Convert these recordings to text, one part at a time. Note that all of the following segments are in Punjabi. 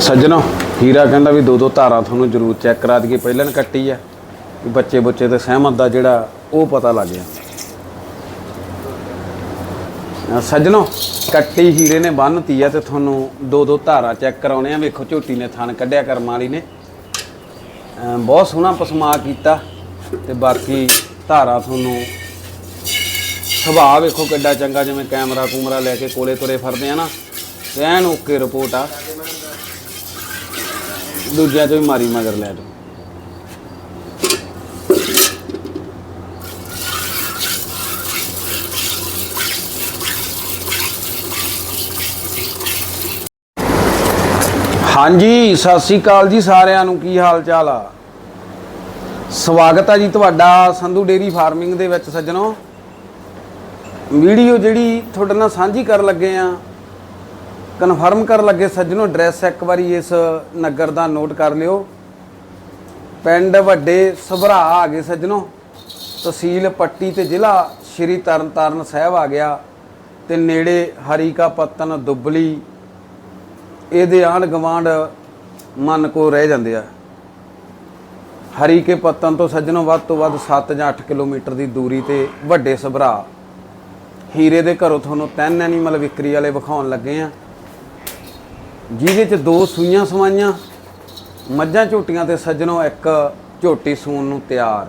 ਸੱਜਣੋ, ਹੀਰਾ ਕਹਿੰਦਾ ਵੀ ਦੋ ਦੋ ਧਾਰਾਂ ਤੁਹਾਨੂੰ ਜ਼ਰੂਰ ਚੈੱਕ ਕਰਾ ਦਈਏ। ਪਹਿਲਾਂ ਨੇ ਕੱਟੀ ਆ। ਬੱਚੇ ਬੱਚੇ ਤੇ ਸਹਿਮਤ ਦਾ ਜਿਹੜਾ ਉਹ ਪਤਾ ਲੱਗ ਗਿਆ। ਸੱਜਣੋ, ਕੱਟੀ ਹੀਰੇ ਨੇ ਬੰਨਤੀ ਆ ਤੇ ਤੁਹਾਨੂੰ ਦੋ ਦੋ ਧਾਰਾਂ ਚੈੱਕ ਕਰਾਉਣੇ ਆ। ਵੇਖੋ, ਝੋਟੀ ਨੇ ਥਣ ਕੱਢਿਆ, ਕਰਮ ਵਾਲੀ ਨੇ। ਬਹੁਤ ਸੋਹਣਾ ਪਸਮਾ ਕੀਤਾ ਤੇ ਬਾਕੀ ਧਾਰਾ ਤੁਹਾਨੂੰ ਸੁਭਾਅ ਵੇਖੋ ਕਿੱਡਾ ਚੰਗਾ, ਜਿਵੇਂ ਕੈਮਰਾ ਕੂਮਰਾ ਲੈ ਕੇ ਕੋਲੇ ਤੁਰੇ ਫਿਰਦੇ ਆ ਨਾ। ਐਨ ਓਕੇ ਰਿਪੋਰਟ ਆ। ਦੂਜਿਆਂ ਤੋਂ ਵੀ ਮਾਰੀ ਮਗਰ ਲੈ ਲਓ। ਹਾਂਜੀ, ਸਤਿ ਸ੍ਰੀ ਅਕਾਲ ਜੀ ਸਾਰਿਆਂ ਨੂੰ। ਕੀ ਹਾਲ ਚਾਲ ਆ? ਸਵਾਗਤ ਆ ਜੀ ਤੁਹਾਡਾ ਸੰਧੂ ਡੇਰੀ ਫਾਰਮਿੰਗ ਦੇ ਵਿੱਚ ਸੱਜਣੋ। ਵੀਡੀਓ ਜਿਹੜੀ ਤੁਹਾਡੇ ਨਾਲ ਸਾਂਝੀ ਕਰਨ ਲੱਗੇ ਆ ਕਨਫਰਮ ਕਰਨ ਲੱਗੇ ਸੱਜਣੋ ਐਡਰੈਸ ਇੱਕ ਵਾਰੀ ਇਸ ਨਗਰ ਦਾ ਨੋਟ ਕਰ ਲਿਓ। ਪਿੰਡ ਵੱਡੇ ਸਭਰਾ ਆ ਗਏ ਸੱਜਣੋ। ਤਹਿਸੀਲ ਪੱਟੀ ਤੇ ਜ਼ਿਲ੍ਹਾ ਸ਼੍ਰੀ ਤਰਨਤਾਰਨ ਸਾਹਿਬ ਆ ਗਿਆ ਤੇ ਨੇੜੇ ਹਰੀਕਾ ਪੱਤਨ ਦੁੱਬਲੀ, ਇਹਦੇ ਆਂਢ ਗਵਾਂਢ ਮਨ ਕੋ ਰਹਿ ਜਾਂਦੇ ਆ। ਹਰੀਕੇ ਪੱਤਨ ਤੋਂ ਸੱਜਣੋਂ, ਵੱਧ ਤੋਂ ਵੱਧ 7 ਜਾਂ 8 ਕਿਲੋਮੀਟਰ ਦੀ ਦੂਰੀ ਤੇ ਵੱਡੇ ਸਭਰਾ। ਹੀਰੇ ਦੇ ਘਰੋਂ ਤੁਹਾਨੂੰ ਤਿੰਨ ਐਨੀਮਲ ਵਿਕਰੀ ਵਾਲੇ ਵਿਖਾਉਣ ਲੱਗੇ ਆ। ਜਿਹਦੇ ਚ ਦੋ ਸੂਈਆਂ ਸਵਾਈਆਂ, ਮੱਝਾਂ ਝੋਟੀਆਂ ਤੇ ਸੱਜਣੋ ਇੱਕ ਝੋਟੀ ਸੂਣ ਨੂੰ ਤਿਆਰ।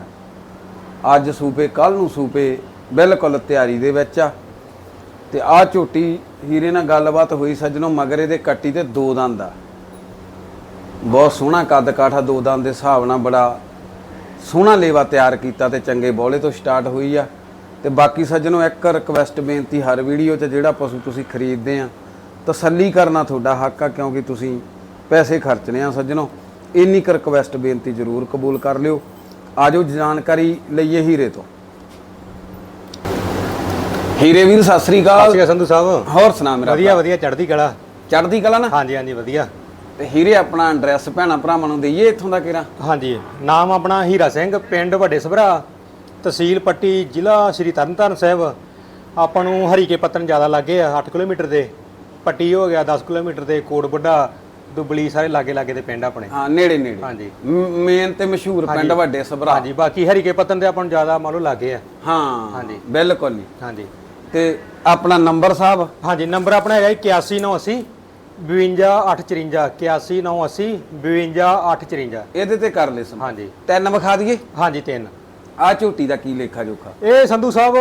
ਅੱਜ ਸੂਪੇ ਕੱਲ ਨੂੰ ਸੂਪੇ, ਬਿਲਕੁਲ ਤਿਆਰੀ ਦੇ ਵਿੱਚ ਆ। ਤੇ ਆ ਝੋਟੀ ਹੀਰੇ ਨਾਲ ਗੱਲਬਾਤ ਹੋਈ ਸੱਜਣੋਂ, ਮਗਰੇ ਦੇ ਕੱਟੀ ਤੇ ਦੋ ਦੰਦ ਆ। ਬਹੁਤ ਸੋਹਣਾ ਕੱਦ ਕਾਠਾ, ਦੋ ਦੰਦ ਦੇ ਹਿਸਾਬ ਨਾਲ ਬੜਾ ਸੋਹਣਾ ਲੇਵਾ ਤਿਆਰ ਕੀਤਾ ਤੇ ਚੰਗੇ ਬੋਲੇ ਤੋਂ ਸਟਾਰਟ ਹੋਈ ਆ। ਤੇ ਬਾਕੀ ਸੱਜਣੋ, ਇੱਕ ਰਿਕਵੈਸਟ ਬੇਨਤੀ, ਹਰ ਵੀਡੀਓ 'ਚ ਜਿਹੜਾ ਪਸ਼ੂ ਤੁਸੀਂ ਖਰੀਦਦੇ ਆ ਤਸੱਲੀ ਕਰਨਾ ਤੁਹਾਡਾ ਹੱਕ ਆ ਕਿਉਂਕਿ ਤੁਸੀਂ ਪੈਸੇ ਖਰਚਣੇ ਆ ਸੱਜਣੋ। ਇੰਨੀ ਕੁ ਰਿਕਵੈਸਟ ਬੇਨਤੀ ਜ਼ਰੂਰ ਕਬੂਲ ਕਰ ਲਿਓ। ਆਜੋ ਜਾਣਕਾਰੀ ਲਈਏ ਹੀਰੇ ਤੋਂ। ਹੀਰੇ ਵੀਰ ਸਤਿ ਸ੍ਰੀ ਅਕਾਲ। ਸ੍ਰੀ ਸੰਧੂ ਸਾਹਿਬ। ਹੋਰ ਸੁਣਾ ਮੇਰਾ ਵਧੀਆ ਵਧੀਆ ਚੜ੍ਹਦੀ ਕਲਾ। ਚੜ੍ਹਦੀ ਕਲਾ ਨਾ? ਹਾਂਜੀ ਹਾਂਜੀ ਵਧੀਆ। ਤੇ ਹੀਰੇ ਆਪਣਾ ਐਡਰੈਸ ਭੈਣਾ ਭਰਾਵਾਂ ਨੂੰ ਦਈਏ ਇੱਥੋਂ ਦਾ ਕਿਹੜਾ? ਹਾਂਜੀ ਨਾਮ ਆਪਣਾ ਹੀਰਾ ਸਿੰਘ ਪਿੰਡ ਵੱਡੇ ਸਭਰਾ ਤਹਿਸੀਲ ਪੱਟੀ ਜ਼ਿਲ੍ਹਾ ਸ਼੍ਰੀ ਤਰਨਤਾਰਨ ਸਾਹਿਬ। ਆਪਾਂ ਨੂੰ ਹਰੀਕੇ ਪੱਤਨ ਜ਼ਿਆਦਾ ਲੱਗੇ ਆ 8 ਕਿਲੋਮੀਟਰ ਦੇ। ਪੱਟੀ ਹੋ ਗਿਆ 10 ਕਿਲੋਮੀਟਰ ਦੇ ਕੋਟ ਬੁੱਢਾ ਦੁਬਲੀ ਸਾਰੇ ਲਾਗੇ ਲਾਗੇ ਦੇ ਪਿੰਡ ਆਪਣੇ। ਹਾਂ ਨੇੜੇ ਨੇੜੇ। ਹਾਂਜੀ। ਮੇਨ ਤੇ ਮਸ਼ਹੂਰ ਪਿੰਡ ਵੱਡੇ ਸਭਰਾ। ਹਾਂਜੀ ਬਾਕੀ ਹਰੀਕੇ ਪੱਤਨ ਦੇ ਆਪਾਂ ਨੂੰ ਜ਼ਿਆਦਾ ਮੰਨ ਲਓ ਲੱਗੇ ਆ। ਹਾਂ ਹਾਂਜੀ। ਬਿਲਕੁਲ ਨਹੀਂ ਹਾਂਜੀ। ਤੇ ਆਪਣਾ ਨੰਬਰ ਸਾਹਿਬ? ਹਾਂਜੀ ਨੰਬਰ ਆਪਣਾ ਹੈਗਾ 8190 52854 8190 52854 ਇਹਦੇ ਤੇ ਕਰ ਲੈ ਸਮ ਹਾਂਜੀ। ਤਿੰਨ ਵਿਖਾ ਦਈਏ? ਹਾਂਜੀ ਤਿੰਨ। ਆ ਝੋਟੀ ਦਾ ਕੀ ਲੇਖਾ ਜੋਖਾ? ਇਹ ਸੰਧੂ ਸਾਹਿਬ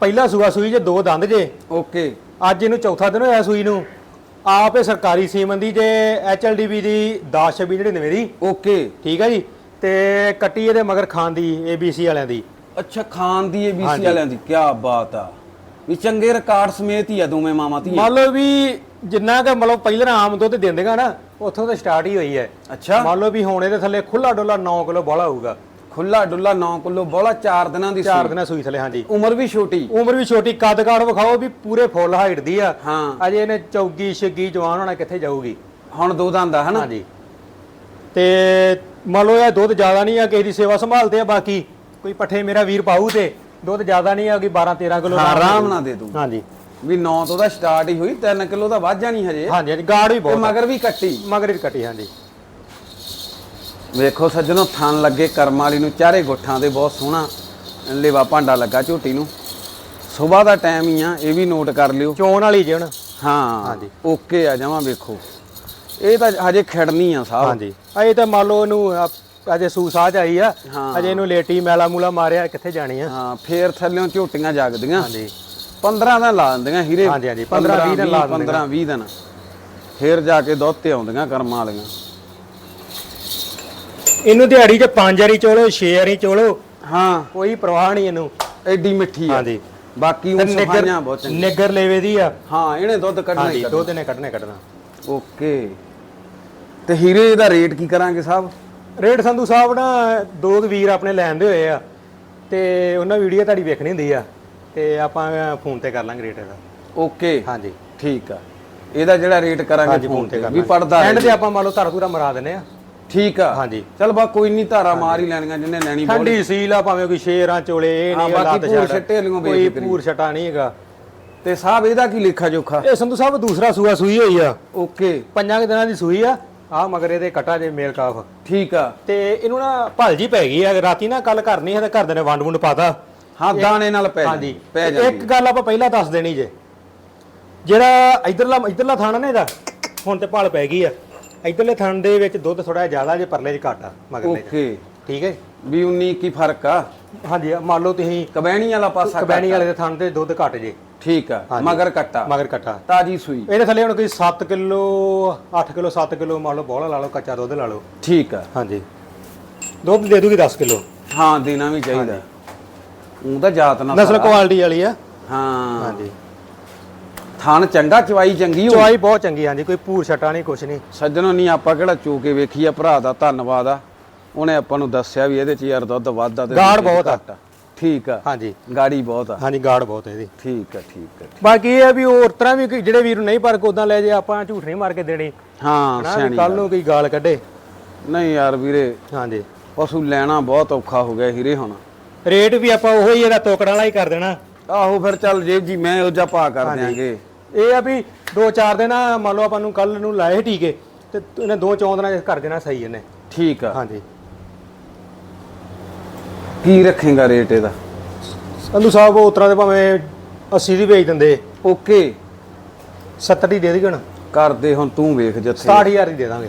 ਪਹਿਲਾ ਸੂਆ ਸੂਈ ਜੇ ਦੋ ਦੰਦ ਜੇ। ਓਕੇ। ਅੱਜ ਇਹਨੂੰ ਚੌਥਾ ਦਿਨ ਹੋਇਆ ਸੂਈ ਨੂੰ। ਆਪ ਇਹ ਸਰਕਾਰੀ ਸੀਮਨ ਦੀ ਜੇ ਐਚਐਲਡੀਬੀ ਦੀ 102699 ਦੀ। ਓਕੇ। ਠੀਕ ਹੈ ਜੀ? ਤੇ ਕੱਟੀ ਇਹਦੇ ਮਗਰ ਖਾਨ ਦੀ ਏਬੀਸੀ ਵਾਲਿਆਂ ਦੀ। ਅੱਛਾ ਖਾਨ ਦੀ ਹਾਂਜੀ। ਵਾਲਿਆਂ ਦੀ। ਕੀ ਬਾਤ ਆ। ਵੀ ਚੰਗੇ ਰਿਕਾਰਡ ਸਮੇਤ ਹੀ ਆ ਦੋਵੇਂ ਮਾਮਾ ਧੀਆਂ। ਮੰਨ ਲਓ ਵੀ ਜਿੰਨਾ ਕਿ ਮਤਲਬ ਪਹਿਲਾਂ ਆਮ ਦੁੱਧ ਦਿੰਦੇਗਾ ਨਾ ਉੱਥੋਂ ਤੋਂ ਸਟਾਰਟ ਹੀ ਹੋਈ ਹੈ। ਅੱਛਾ। ਮੰਨ ਲਓ ਵੀ ਹੁਣ ਇਹਦੇ ਥੱਲੇ ਖੁੱਲਾ ਡੋਲਾ 9 ਕਿਲੋ ਬੋਲਾ ਹੋਊਗਾ। ਖੁੱਲਾ ਡੁੱਲਾ 9 ਕਿਲੋ ਬੋਲਾ 4 ਦਿਨਾਂ ਦੀ ਚਾਰ ਸੂਈ। ਦਿਨਾਂ ਸੂਈ ਥੱਲੇ ਹਾਂਜੀ। ਉਮਰ ਵੀ ਛੋਟੀ। ਉਮਰ ਵੀ ਛੋਟੀ ਕੱਦ ਕਾਠ ਵਿਖਾਓ ਵੀ ਪੂਰੇ ਫੁੱਲ ਹਾਈਟ ਦੀ ਆ। ਹਾਂ। ਅਜੇ ਇਹਨੇ ਚੌਗੀ ਛੱਗੀ ਜਵਾਨ ਹੋਣਾ ਕਿੱਥੇ ਜਾਊਗੀ? ਹੁਣ ਦੋ ਦੰਦ ਆ ਹਨਾ? ਹਾਂਜੀ। ਤੇ ਮੰਨ ਲਓ ਇਹ ਦੁੱਧ ਜ਼ਿਆਦਾ ਨਹੀਂ ਆ ਕਿਸੇ ਦੀ ਸੇਵਾ ਸੰਭਾਲਦੇ ਆ ਬਾਕੀ ਕੋਈ ਪੱਠੇ ਮੇਰਾ ਵੀਰ ਪਾਊ ਤੇ ਦੁੱਧ ਜ਼ਿਆਦਾ ਨਹੀਂ ਆ ਕਿ 12 13 ਕਿਲੋ ਹਾਂ, ਆਰਾਮ ਨਾਲ ਦੇ ਦੂ ਹਾਂਜੀ। ਵੀ 9 ਤੋਂ ਦਾ ਸਟਾਰਟ ਹੀ ਹੋਈ 3 ਕਿਲੋ ਦਾ ਵੱਧ ਜਾਣੀ ਹਜੇ। ਹਾਂਜੀ ਹਾਂਜੀ ਗਾੜ ਵੀ ਤੇ ਬਹੁਤ ਆ। ਮਗਰ ਵੀ ਕੱਟੀ। ਮਗਰ ਵੀ ਕੱਟੀ ਹਾਂਜੀ। ਵੇਖੋ ਸੱਜਣੋ ਥਣ ਲੱਗੇ ਕਰਮ ਵਾਲੀ ਨੂੰ ਚਾਰੇ ਗੁੱਠਾਂ ਦੇ ਬਹੁਤ ਸੋਹਣਾ ਲੇਵਾ ਭਾਂਡਾ ਲੱਗਾ ਝੋਟੀ ਨੂੰ। ਸਵੇਰ ਦਾ ਟਾਈਮ ਹੀ ਆ ਇਹ ਵੀ ਨੋਟ ਕਰ ਲਿਓ। ਚੋਣ ਵਾਲੀ ਜੇ ਹੁਣ। ਹਾਂ ਹਾਂਜੀ। ਓਕੇ ਆ ਜਾਵਾਂ ਵੇਖੋ। ਇਹ ਤਾਂ ਹਜੇ ਖੜਨੀ ਆ ਸਾਹਿਬ ਹਾਂਜੀ। ਅਜੇ ਤਾਂ ਮੰਨ ਲਓ ਇਹਨੂੰ ਅਜੇ ਸੂਸਾਜ ਆਈ ਆ। ਅਜੇ ਇਹਨੂੰ ਲੇਟੀ ਮੈਲਾ ਮੂਲਾ ਮਾਰਿਆ ਕਿੱਥੇ ਜਾਣੀ ਆ? ਹਾਂ ਫੇਰ ਥੱਲਿਓਂ ਝੋਟੀਆਂ ਜਾਗਦੀਆਂ। ਹਾਂਜੀ। 15 ਦਿਨ ਲਾ ਦਿੰਦੀਆਂ ਹੀਰੇ। ਹਾਂਜੀ, ਹਾਂਜੀ, 15 20 ਦਿਨ ਲਾ ਦਿੰਦੀਆਂ। 15 20 ਦਿਨ। ਫੇਰ ਜਾ ਕੇ ਦੁੱਧ ਤੇ ਆਉਂਦੀਆਂ ਕਰਮਾਂ ਵਾਲੀਆਂ। ਇਹਨੂੰ ਦਿਹਾੜੀ 'ਚ ਪੰਜ ਵਾਰੀ ਚੋਲੋ ਛੇ ਵਾਰੀ ਚੋਲੋ। ਹਾਂ ਕੋਈ ਪ੍ਰਵਾਹ ਨਹੀਂ ਇਹਨੂੰ। ਐਡੀ ਮਿੱਠੀ ਆ। ਹਾਂਜੀ। ਬਾਕੀ ਉਹ ਸਫਾਈਆਂ ਬਹੁਤ ਚੰਗੀਆਂ। ਨਿੱਗਰ ਲੇਵੇ ਦੀ ਆ। ਹਾਂ ਇਹਨੇ ਦੁੱਧ ਕੱਢਣਾ ਹਾਂਜੀ ਹੀ ਦੋ ਦਿਨੇ ਕੱਢਣੇ ਕੱਢਣਾ। ਓਕੇ। ਤੇ ਹੀਰੇ ਦਾ ਰੇਟ ਕੀ ਕਰਾਂਗੇ ਸਾਹਿਬ? ਰੇਟ ਸੰਧੂ ਸਾਹਿਬ ਨਾ ਦੋ ਕੁ ਵੀਰ ਆਪਣੇ ਲੈਣ ਦੇ ਹੋਏ ਆ। ਤੇ ਉਹਨਾਂ ਵੀਡੀਓ ਤੁਹਾਡੀ ਵੇਖਣੀ ਹੁੰਦੀ ਆ। ਤੇ ਆਪਾਂ ਫੋਨ ਤੇ ਕਰ ਲਾਂਗੇ ਰੇਟ ਇਹਦਾ। ਓਕੇ। ਹਾਂਜੀ। ਠੀਕ ਆ। ਇਹਦਾ ਜਿਹੜਾ ਰੇਟ ਕਰਾਂਗੇ ਹਾਂਜੀ ਫੋਨ ਤੇ ਕਰ ਵੀ ਪੜਦਾ ਐਂਡ ਤੇ ਆਪਾਂ ਮੰਨ ਲਓ ਧਾਰਾ ਧੂਰਾ ਮਰਾ ਦਿੰਨੇ ਆ। ਠੀਕ ਆ। ਹਾਂਜੀ। ਚਲ ਬਾ ਕੋਈ ਨਹੀਂ ਧਾਰਾ ਮਾਰ ਹੀ ਲੈਣੀਆਂ ਜਿੰਨੇ ਲੈਣੀ ਬੋਲ। ਠੰਡੀ ਸੀਲ ਆ ਭਾਵੇਂ ਕੋਈ ਸ਼ੇਰਾਂ ਚੋਲੇ ਇਹ ਨਹੀਂ ਬਾਕੀ ਛੱਡ। ਛੱਟੇ ਵਾਲੀਆਂ ਕੋਈ ਬੇਫਿਕਰੀ। ਪੂਰ ਛਟਾ ਨਹੀਂ ਹੈਗਾ। ਤੇ ਸਾਹਿਬ ਇਹਦਾ ਕੀ ਲੇਖਾ ਜੋਖਾ? ਇਹ ਸੰਧੂ ਸਾਹਿਬ ਦੂਸਰਾ ਸੂਆ ਸੂਈ ਹੋਈ ਆ। ਓਕੇ। ਪੰਜਾਂ ਕੁ ਦਿਨਾਂ ਦੀ ਸੂਈ ਆ। ਆ ਮਗਰ ਇਹਦੇ ਕਟਾ ਜੇ ਮੇਲ ਕਾਫ। ਠੀਕ ਆ। ਤੇ ਇਹਨੂੰ ਨਾ ਭਲਜੀ ਪੈ ਗਈ ਆ। ਰਾਤੀ ਨਾ ਕੱਲ ਘਰ ਨਹੀਂ ਹੈ ਤੇ ਘਰ ਨੇ ਵੰਡ ਵੁੰਡ ਪਾਤਾ ਹਾਂ ਦਾਣੇ ਨਾਲ ਪੈ ਹਾਂਜੀ। ਜਾਂਦੀ ਪੈ ਇੱਕ ਜਾਂਦੀ ਗੱਲ ਆਪਾਂ ਪਹਿਲਾਂ ਦੱਸ ਦੇਣੀ ਜੇ। ਜਿਹੜਾ ਇਧਰਲਾ ਇਧਰਲਾ ਥਾਣਾ ਨੇ ਇਹਦਾ ਹੁਣ ਤੇ ਭਾਲ ਪੈ ਗਈ ਆ। ਇਧਰਲੇ ਥਾਣ ਦੇ ਵਿੱਚ ਦੁੱਧ ਥੋੜਾ ਜ਼ਿਆਦਾ ਜੇ ਪਰਲੇ 'ਚ ਘੱਟ ਆ ਮਗਰਲੇ 'ਚ। ਓਕੇ। ਠੀਕ ਹੈ ਵੀ 19 ਕੀ ਫ਼ਰਕ ਆ? ਹਾਂਜੀ ਮੰਨ ਲਓ ਤੁਸੀਂ ਕਬੈਣੀ ਵਾਲਾ ਪਾਸਾ ਕਬੈਣੀ। ਵਾਲੇ ਦੇ ਥਾਣ ਤੇ ਦੁੱਧ ਘੱਟ ਜੇ। ਠੀਕ ਆ। ਮਗਰ ਕੱਟਾ ਮਗਰ ਕੱਟਾ ਤਾਜੀ ਸੂਈ। ਇਹਦੇ ਥੱਲੇ ਹੁਣ ਕੋਈ 7 ਕਿਲੋ 8 ਕਿਲੋ 7 ਕਿਲੋ ਮੰਨ ਲਓ ਬੋਲਾ ਲਾ ਲਓ ਕੱਚਾ ਦੁੱਧ ਲਾ ਲਓ। ਠੀਕ ਆ। ਹਾਂਜੀ। ਦੁੱਧ ਦੇ ਦੂਗੀ 10 ਕਿਲੋ। ਹਾਂ ਦੇਣਾ ਵੀ ਚਾਹੀਦਾ। ਉਹ ਤਾਂ ਜਾਤ ਨਾ ਨਸਲ ਕੁਆਲਿਟੀ ਵਾਲੀ ਆ। ਹਾਂ। ਹਾਂਜੀ। ਥਣ ਚੰਗਾ ਚਵਾਈ ਚੰਗੀ ਹੋ ਚਵਾਈ ਬਹੁਤ ਚੰਗੀ ਹਾਂਜੀ ਕੋਈ ਭੂਰ ਛਟਾ ਨਹੀਂ ਕੁਛ ਨਹੀਂ। ਸੱਜਣੋ ਨਹੀਂ ਆਪਾਂ ਕਿਹੜਾ ਚੋ ਕੇ ਵੇਖੀ ਆ ਭਰਾ ਦਾ ਧੰਨਵਾਦ ਆ। ਉਹਨੇ ਆਪਾਂ ਨੂੰ ਦੱਸਿਆ ਵੀ ਇਹਦੇ ਚ ਯਾਰ ਦੁੱਧ ਵੱਧ ਆ ਤੇ ਗਾੜ ਬਹੁਤ ਆ। ਘੱਟ ਠੀਕ ਆ। ਹਾਂਜੀ। ਗਾੜੀ ਬਹੁਤ ਆ। ਹਾਂਜੀ ਗਾੜ ਬਹੁਤ ਹੈ ਇਹਦੀ। ਠੀਕ ਆ ਠੀਕ ਆ ਬਾਕੀ ਇਹ ਆ ਵੀ ਹੋਰ ਤਰ੍ਹਾਂ ਵੀ ਕੋਈ ਜਿਹੜੇ ਵੀਰ ਨੂੰ ਨਹੀਂ ਪਰ ਉਦਾਂ ਲੈ ਜੇ ਆਪਾਂ ਝੂਠ ਨਹੀਂ ਮਾਰ ਕੇ ਦੇਣੀ। ਹਾਂ ਨਾ ਸਿਆਣੀ ਕੱਲ ਨੂੰ ਕੋਈ ਗਾਲ ਕੱਢੇ। ਨਹੀਂ ਯਾਰ ਵੀਰੇ ਹਾਂਜੀ। ਪਸ਼ੂ ਲੈਣਾ ਬਹੁਤ ਔਖਾ ਹੋ ਗਿਆ ਹੀਰੇ ਹੁਣ। ਰੇਟ ਵੀ ਆਪਾਂ ਉਹੋ ਹੀ ਇਹਦਾ ਤੋਕੜਾਂ ਵਾਲਾ ਹੀ ਕਰ ਦੇਣਾ। ਆਹੋ ਫਿਰ ਚੱਲ ਜੇਬ ਜੀ ਮੈਂ ਉਹ ਜਾ ਪਾ ਕਰ ਦਿਆਂਗੇ। ਇਹ ਆ ਵੀ ਦੋ ਚਾਰ ਦਿਨ ਆ, ਮੰਨ ਲਓ ਆਪਾਂ ਨੂੰ ਕੱਲ ਨੂੰ ਲਾਏ ਟੀਕੇ ਤੇ ਇਹਨੇ ਦੋ ਚੌਂ ਦਿਨਾਂ 'ਚ ਕਰ ਦੇਣਾ ਸਹੀ ਇਹਨੇ। ਠੀਕ ਆ। ਹਾਂਜੀ। ਕੀ ਰੱਖੇਗਾ ਰੇਟ ਇਹਦਾ? ਸੰਧੂ ਸਾਹਿਬ ਉਹ ਉਤਰਾਂ ਦੇ ਭਾਵੇਂ 80 ਦੀ ਵੇਚ ਦਿੰਦੇ। ਓਕੇ। 70 ਦੀ ਦੇ ਦੇਣ ਕਰਦੇ ਹੁਣ ਤੂੰ ਵੇਖ ਜਿੱਥੇ। 60000 ਦੀ ਦੇ ਦਾਂਗੇ।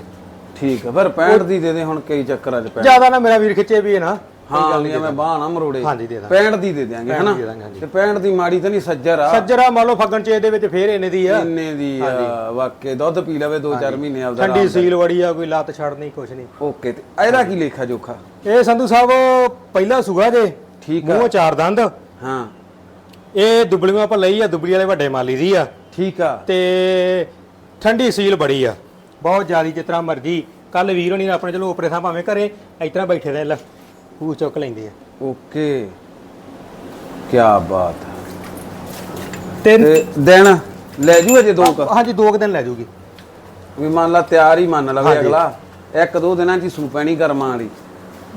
ਠੀਕ ਆ ਫਿਰ 65 ਦੀ ਦੇ ਦੇ ਹੁਣ ਕਈ ਚੱਕਰਾਂ ਚ ਪੈ ਜ਼ਿਆਦਾ ਨਾ ਮੇਰਾ ਵੀਰ ਖਿੱਚੇ ਵੀ ਹੈ ਨਾ। ਹਾਂ ਨਹੀਂ ਮੈਂ ਬਾਹ ਨਾ ਮਰੋੜੇ। ਹਾਂਜੀ ਦੇ ਦਾਂਗੇ। 65 ਦੀ ਦੇ ਦਿਆਂਗੇ ਹਨਾ। ਤੇ 65 ਦੀ ਮਾੜੀ ਤਾਂ ਨਹੀਂ ਸੱਜਰ ਆ। ਸੱਜਰਾ ਮੰਨ ਲਓ ਫੱਗਣ ਚੇ ਦੇ ਵਿੱਚ ਫੇਰ ਇਹਨੇ ਦੀ ਆ। ਇੰਨੇ ਦੀ ਆ ਵਾਕੇ ਦੁੱਧ ਪੀ ਲਵੇ 2-4 ਮਹੀਨੇ ਆਪਦਾ ਠੰਡੀ ਸੀਲ ਵੜੀ ਆ ਕੋਈ ਲੱਤ ਛੱਡ ਨਹੀਂ ਕੁਛ ਨਹੀਂ ਓਕੇ ਤੇ ਇਹਦਾ ਕੀ ਲੇਖਾ ਜੋਖਾ? ਇਹ ਸੰਧੂ ਸਾਹਿਬ ਪਹਿਲਾ ਸੁਗਾ ਜੇ। ਠੀਕ ਆ। ਮੂੰਹ ਚਾਰ ਦੰਦ। ਹਾਂ। ਇਹ ਦੁਬਲੀਆਂ ਆਪਾਂ ਲਈ ਆ ਦੁਬਲੀ ਵਾਲੇ ਵੱਡੇ ਮਾਲੀ ਦੀ ਆ। ਠੀਕ ਆ। ਤੇ ਠੰਡੀ ਸੀਲ ਬੜੀ ਆ। ਬਹੁਤ ਜ਼ਿਆਦੀ ਤਰ੍ਹਾਂ ਮਰਜ਼ੀ। ਕੱਲ ਵੀਰ ਹੋਣੀ ਨੇ ਆਪਣੇ ਚਲੋ ਉਪਰੇ ਥਾਂ ਭਾਵੇਂ ਘਰੇ ਤਰ੍ਹਾਂ ਬੈਠੇ ਰਹੇ ਲੈ। ਪੂ ਚੁੱਕ ਲੈਂਦੇ ਆ ਓਕੇ। ਕੀ ਬਾਤ ਹੈ। ਤੇ ਤੇ ਦਿਨ ਲੈ ਜੂ ਅਜੇ ਦੋ ਕੁ? ਹਾਂਜੀ ਦੋ ਕੁ ਦਿਨ ਲੈ ਜੂਗੀ। ਵੀ ਮੰਨ ਲਾ ਤਿਆਰ ਹੀ ਮੰਨ ਲਵੇ ਹਾਂਜੀ। ਅਗਲਾ ਇੱਕ ਦੋ ਦਿਨਾਂ ਚ ਹੀ ਸੂ ਪੈਣੀ ਕਰਮਾਂ ਵਾਲੀ।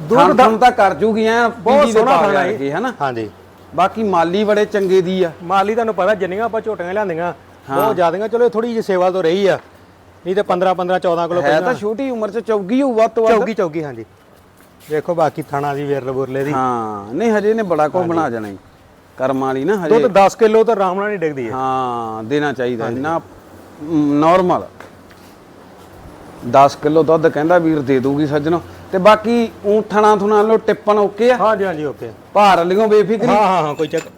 ਦੋ ਦੋ ਕੁ ਦਿਨ ਤਾਂ ਕਰ ਜੂਗੀ ਐ ਬਹੁਤ ਸੋਹਣਾ ਖਾਣਾ। ਲੱਗੇ ਹਨਾ? ਹਾਂਜੀ। ਬਾਕੀ ਮਾਲੀ ਬੜੇ ਚੰਗੇ ਦੀ ਆ। ਮਾਲੀ ਤੁਹਾਨੂੰ ਪਤਾ ਜਿੰਨੀਆਂ ਆਪਾਂ ਝੋਟੀਆਂ ਲਿਆਂਦੀਆਂ ਬਹੁਤ ਜ਼ਿਆਦੀਆਂ। ਚਲੋ ਥੋੜੀ ਜਿਹੀ ਸੇਵਾ ਤੋਂ ਰਹੀ ਆ। ਨਹੀਂ ਤੇ 15 15 14 ਕਿਲੋ ਹੈ ਤਾਂ ਛੋਟੀ ਉਮਰ ਚ ਚੌਗੀ ਹੋਊ ਵੱਧ ਤੋਂ ਵੱਧ। ਚੌਗੀ ਚੌਗੀ ਹਾਂਜੀ। ਦੇਖੋ ਬਾਕੀ ਥਾਣਾ ਦੀ ਵਿਰਲ ਬੁਰਲੇ ਦੀ। ਹਾਂ ਨਹੀਂ ਹਜੇ ਨੇ ਬੜਾ ਕੋ ਬਣਾ ਜਾਣਾ ਈ ਕਰਮਾਂ ਵਾਲੀ ਨਾ ਹਜੇ। ਦੁੱਧ 10 ਕਿਲੋ ਤਾਂ ਆਰਾਮ ਨਾਲ ਨਹੀਂ ਡਿੱਗਦੀ ਹੈ। ਹਾਂ ਦੇਣਾ ਚਾਹੀਦਾ ਇੰਨਾ ਨਾਰਮਲ 10 ਕਿਲੋ ਦੁੱਧ ਕਹਿੰਦਾ ਵੀਰ ਦੇ ਦੂਗੀ ਸੱਜਣੋ। ਤੇ ਬਾਕੀ ਊਠਣਾ ਥੁਣਾ ਲੋ ਟਿੱਪਣ ਓਕੇ ਆ? ਹਾਂਜੀ ਹਾਂਜੀ ਓਕੇ। ਭਾਰ ਲਿਓ ਬੇਫਿਕਰੀ? ਹਾਂ ਹਾਂ ਹਾਂ ਕੋਈ ਚੱਕ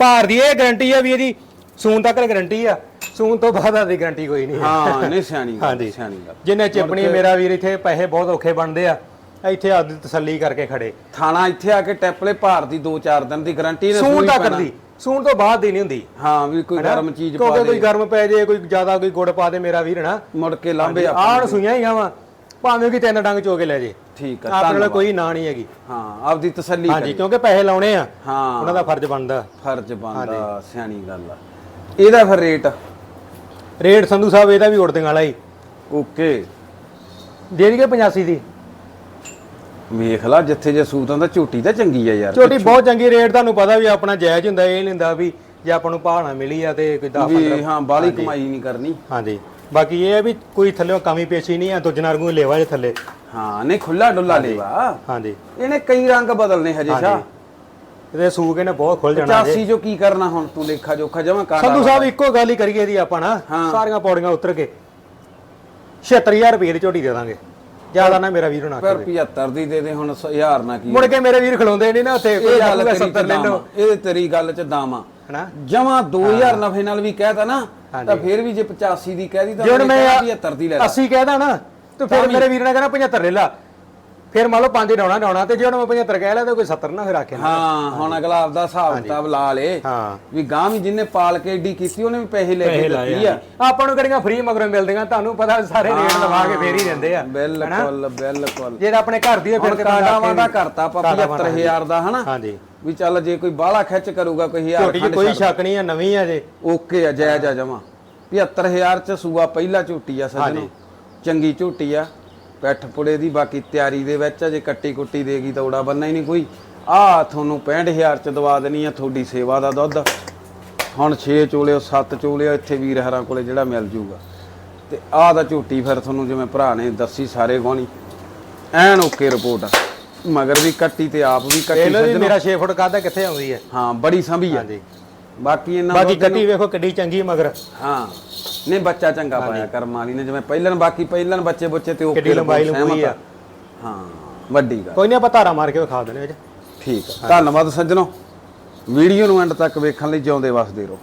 ਭਾਰ ਦੀ ਇਹ ਗਾਰੰਟੀ ਆ ਵੀ ਇਹਦੀ ਸੂਨ ਤੱਕ ਗਾਰੰਟੀ ਆ। ਸੂਨ ਤੋਂ ਬਾਅਦ ਦੀ ਗਾਰੰਟੀ ਕੋਈ ਨਹੀਂ ਹਾਂ। ਨਹੀਂ ਸਿਆਣੀ ਗੱਲ, ਹਾਂਜੀ। ਸਿਆਣੀ ਗੱਲ। ਜਿੰਨੇ ਚਿਪਣੀ ਮੇਰਾ ਵੀਰ ਇੱਥੇ ਪੈਸੇ ਬਹੁਤ ਔਖੇ ਬਣਦੇ ਆ। ਇੱਥੇ ਆਦੀ ਤਸੱਲੀ ਕਰਕੇ ਖੜੇ। ਥਾਣਾ ਇੱਥੇ ਆ ਕੇ ਟੈਪਲੇ ਭਾਰ ਦੀ 2-4 ਦਿਨ ਦੀ ਗਾਰੰਟੀ ਨੇ ਸੂਨ ਸੂਈ ਤੱਕ ਪੈਣਾ। ਦੀ ਸੂਨ ਤੋਂ ਬਾਅਦ ਦੀ ਨਹੀਂ ਹੁੰਦੀ। ਹਾਂ ਵੀ ਕੋਈ ਗਰਮ ਚੀਜ਼ ਪਾ ਕਿਉਂਕਿ ਕੋਈ ਦੇ। ਗਰਮ ਪੈ ਜੇ ਕੋਈ ਜ਼ਿਆਦਾ ਕੋਈ ਗੁੜ ਪਾ ਦੇ ਮੇਰਾ ਵੀਰ ਨਾ ਮੁੜ ਕੇ ਲਾਂਬੇ ਆਣ ਸੁਈਆਂ ਹੀ ਆਵਾਂ ਭਾਵੇਂ ਕਿ ਤਿੰਨ ਡੰਗ ਚੋ ਕੇ ਲੈ ਜੇ। ਠੀਕ ਆ ਆਪਣੇ ਨਾਲ ਕੋਈ ਨਾ ਨਹੀਂ ਹੈਗੀ। ਹਾਂ ਆਪਦੀ ਤਸੱਲੀ ਹਾਂਜੀ ਕਿਉਂਕਿ ਪੈਸੇ ਲਾਉਣੇ ਆ ਹਾਂ। ਉਹਨਾਂ ਦਾ ਫਰਜ਼ ਬਣਦਾ। ਫਰਜ਼ ਬਣਦਾ ਸਿਆਣੀ ਗੱਲ ਆ। ਇਹਦਾ ਫਿਰ ਰੇਟ? ਰੇਟ ਸੰਧੂ ਸਾਹਿਬ ਇਹਦਾ ਵੀ ਉੜਦਿਆਂ ਵਾਲਾ ਹੀ। ਓਕੇ। ਦੇ ਦਈਏ 85 ਦੀ। ਵੇਖ ਲਾ ਜਿੱਥੇ ਜੇ ਸੂਤਾਂ ਦਾ ਝੋਟੀ ਤਾਂ ਚੰਗੀ ਆ ਯਾਰ ਛੋਟੀ ਬਹੁਤ ਚੰਗੀ ਰੇਟ ਤੁਹਾਨੂੰ ਪਤਾ ਵੀ ਆਪਣਾ ਜਾਇਜ਼ ਹੁੰਦਾ ਇਹ ਨਹੀਂ ਹੁੰਦਾ ਵੀ ਜੇ ਆਪਾਂ ਨੂੰ ਭਾਣਾ ਮਿਲੀ ਆ ਤੇ ਕੋਈ 10 ਵੀ ਹਾਂ ਬਾਲੀ ਕਮਾਈ ਨਹੀਂ ਕਰਨੀ। ਹਾਂਜੀ। ਬਾਕੀ ਇਹ ਹੈ ਵੀ ਕੋਈ ਥੱਲੇ ਕਮੀ ਪੇਸ਼ੀ ਨਹੀਂ ਆ ਦੂਜੇ ਨਾਲ ਨੂੰ ਲੈਵਾ ਜੇ ਥੱਲੇ। ਹਾਂ ਨਹੀਂ ਖੁੱਲਾ ਡੁੱਲਾ ਲੇਵਾ। ਹਾਂਜੀ। ਇਹਨੇ ਕਈ ਰੰਗ ਬਦਲਨੇ ਹਜੇ ਸ਼ਾ ਇਹਦੇ ਸੂਕ ਇਹਨੇ ਬਹੁਤ ਖੁੱਲ ਜਾਣਾ 85 ਜੋ ਕੀ ਕਰਨਾ ਹੁਣ ਤੂੰ ਲੇਖਾ ਜੋਖਾ ਜਮਾ ਕਾਟਾ ਸੰਧੂ ਸਾਹਿਬ ਇੱਕੋ ਗੱਲ ਹੀ ਕਰੀਏ ਦੀ ਆਪਾਂ ਨਾ। ਸਾਰੀਆਂ ਪੌੜੀਆਂ ਉਤਰ ਕੇ 76000 ਰੁਪਏ ਦੀ ਝੋਟੀ ਦੇ ਦਾਂਗੇ। ਜ਼ਿਆਦਾ ਨਾ ਮੇਰਾ ਵੀਰ ਹੋਣਾ ਫਿਰ 75 ਦੀ ਦੇ ਦੇ ਹੁਣ 1000 ਨਾ ਕੀ। ਮੁੜ ਕੇ ਮੇਰੇ ਵੀਰ ਖਲੋਂਦੇ ਨਹੀਂ ਨਾ ਉੱਥੇ ਕੋਈ ਆਖੂਗਾ ਤੇਰੀ 70 ਲੈ ਲਓ। ਇਹ ਤੇਰੀ ਗੱਲ ਚ ਦਾਮਾ ਹਨਾ? ਜਮਾ 2000 ਨਫੇ ਨਾਲ ਵੀ ਕਹਿਤਾ ਨਾ ਤਾਂ ਫਿਰ ਵੀ ਜੇ 85 ਦੀ ਕਹਿ ਦੀ ਤਾਂ ਜੇ ਹੁਣ ਉਹਨੇ ਮੈਂ ਕਹਿਣਾ 75 ਦੀ ਲੈ ਲੈ। 80 ਕਹਿਦਾ ਨਾ ਤੇ ਫਿਰ ਮੇਰੇ ਵੀਰ ਨੇ ਕਹਿਣਾ 75 ਲੈ ਲਾ। ਫਿਰ ਮੰਨ ਲਓ 5 ਡਾਉਣਾ ਡਾਉਣਾ ਤੇ ਜੇ ਮੈਂ 75 ਕਹਿ ਲਿਆ ਤਾਂ ਕੋਈ 70 ਨਾ ਫਿਰ ਆਖੇ ਨਾ। ਹਾਂ ਹੁਣ ਅਗਲਾ ਆਪਦਾ ਹਿਸਾਬ ਕਿਤਾਬ ਲਾ ਲੇ। ਹਾਂ। ਵੀ ਗਾਂ ਵੀ ਜਿੰਨੇ ਪਾਲ ਕੇ ਏਡੀ ਕੀਤੀ ਉਹਨੇ ਵੀ ਪੈਸੇ ਲੈ ਕੇ ਪੈਸੇ ਲਾਏ ਦਿੱਤੀ ਆ ਆਪਾਂ ਨੂੰ ਕਿਹੜੀਆਂ ਫ੍ਰੀ ਮਗਰੋਂ ਮਿਲਦੀਆਂ ਤੁਹਾਨੂੰ ਪਤਾ ਸਾਰੇ ਰੇਟ ਲਵਾ ਕੇ ਫੇਰ ਹੀ ਦਿੰਦੇ ਆ ਬਿਲਕੁਲ ਬਿਲਕੁਲ। ਜਿਹੜਾ ਆਪਣੇ ਘਰ ਦੀ ਹੈ ਫਿਰ ਤੇ ਕਾਡਾਵਾਂ ਦਾ ਕਰਤਾ ਆਪਾਂ 75000 ਦਾ ਹਨਾ? ਹਾਂਜੀ। ਵੀ ਚੱਲ ਜੇ ਕੋਈ ਬਾਹਲਾ ਖਿੱਚ ਕਰੂਗਾ ਕੋਈ ਹਜ਼ਾਰ ਝੋਟੀ 'ਚ ਕੋਈ ਸ਼ੱਕ ਨਹੀਂ ਆ ਨਵੀਂ ਆ ਜੇ। ਓਕੇ ਆ ਜਾਇਜ਼ ਆ ਜਮਾ। 75000 ਚ ਸੂਆ ਪਹਿਲਾ ਝੋਟੀ ਆ ਸੱਜਣੋ। ਚੰਗੀ ਝੋਟੀ ਆ। ਪੈਠ ਪੁੜੇ ਦੀ ਬਾਕੀ ਤਿਆਰੀ ਦੇ ਵਿੱਚ ਅਜੇ ਕੱਟੀ ਕੁੱਟੀ ਦੇਗੀ ਤਾਂ ਉੜਾ ਬੰਨਾ ਹੀ ਨਹੀਂ ਕੋਈ। ਆ ਤੁਹਾਨੂੰ 65000 ਚ ਦਵਾ ਦੇਣੀ ਆ ਤੁਹਾਡੀ ਸੇਵਾ ਦਾ ਦੁੱਧ। ਹੁਣ 6 ਚੋਲਿਓ 7 ਚੋਲਿਓ ਇੱਥੇ ਵੀਰ ਹਰਾਂ ਕੋਲੇ ਜਿਹੜਾ ਮਿਲ ਜੂਗਾ। ਤੇ ਆਹ ਦਾ ਝੂਟੀ ਫਿਰ ਤੁਹਾਨੂੰ ਜਿਵੇਂ ਭਰਾ ਨੇ ਦੱਸੀ ਸਾਰੇ ਗਾਣੀ ਐਨ ਓਕੇ ਰਿਪੋਰਟ ਆ। ਮਗਰ ਵੀ ਕੱਟੀ ਤੇ ਆਪ ਵੀ ਕੱਟੀ ਇਹ ਜੀ ਸੱਜਣੋ। ਮੇਰਾ 6 ਫੁੱਟ ਕਾਦਾ ਕਿੱਥੇ ਆਉਂਦੀ ਹੈ? ਹਾਂ ਬੜੀ ਸੰਭੀ ਆ। ਹਾਂਜੀ। ਬਾਕੀ ਇਹਨਾਂ ਬਾਕੀ ਕੱਟੀ ਵੇਖੋ ਕਿੱਡੀ ਚੰਗੀ ਮਗਰ। ਹਾਂ। ਨਹੀਂ ਬੱਚਾ ਚੰਗਾ ਪਾਇਆ ਕਰਮ ਵਾਲੀ ਨੇ ਜਿਵੇਂ ਪਹਿਲਨ ਬਾਕੀ ਪਹਿਲਨ ਬੱਚੇ ਬੱਚੇ ਤੇ ਓਕੇ ਕਿੱਡੀ ਲੰਬਾਈ ਲੰਬੂਈ ਆ। ਹਾਂ ਵੱਡੀ ਗੱਲ। ਕੋਈ ਨਹੀਂ ਆਪਾਂ ਧਾਰਾ ਮਾਰ ਕੇ ਵਿਖਾ ਦਿੰਦੇ ਵਿੱਚ ਠੀਕ ਆ। ਧੰਨਵਾਦ ਸੱਜਣੋ। ਵੀਡੀਓ ਨੂੰ ਐਂਡ ਤੱਕ ਵੇਖਣ ਲਈ ਜਿਉਂਦੇ ਵਸਦੇ ਰਹੋ।